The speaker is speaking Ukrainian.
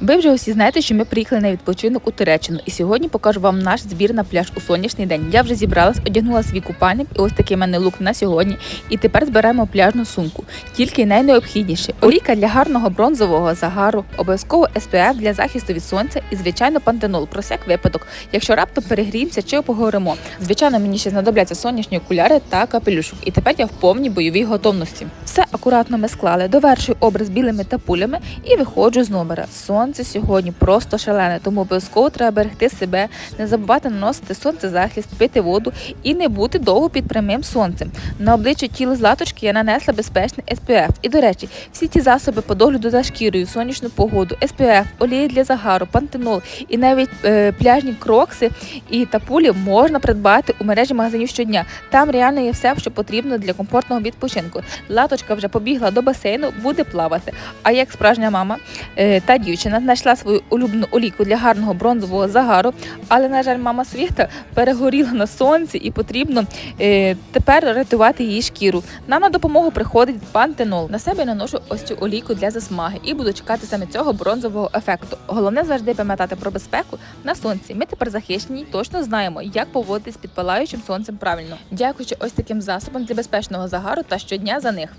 Ви вже усі знаєте, що ми приїхали на відпочинок у Туреччину, і сьогодні покажу вам наш збір на пляж у сонячний день. Я вже зібралась, одягнула свій купальник, і ось такий мене лук на сьогодні. І тепер збираємо пляжну сумку. Тільки найнеобхідніше: олійка для гарного бронзового загару, обов'язково SPF для захисту від сонця і звичайно пантенол про всяк випадок, якщо раптом перегріємося чи погоримо. Звичайно, мені ще знадобляться сонячні окуляри та капелюшок. І тепер я в повній бойовій готовності. Все акуратно ми склали, довершую образ білими та пулями і виходжу з номера. Сонце сьогодні просто шалене, тому обов'язково треба берегти себе, не забувати наносити сонцезахист, пити воду і не бути довго під прямим сонцем. На обличчя тіло з латочки я нанесла безпечний SPF. І до речі, всі ці засоби по догляду за шкірою, сонячну погоду, SPF, олії для загару, пантенол і навіть е, пляжні крокси і тапулі можна придбати у мережі магазинів щодня. Там реально є все, що потрібно для комфортного відпочинку. Латочка вже побігла до басейну, буде плавати. А як справжня мама е, та дівчина знайшла свою улюблену олійку для гарного бронзового загару, але на жаль, мама світа перегоріла на сонці і потрібно е, тепер рятувати її шкіру. Нам на допомогу приходить пантенол. На себе наношу ось цю олійку для засмаги і буду чекати саме цього бронзового ефекту. Головне завжди пам'ятати про безпеку на сонці. Ми тепер захищені, точно знаємо, як поводитись під палаючим сонцем правильно. Дякуючи ось таким засобам для безпечного загару та щодня за них.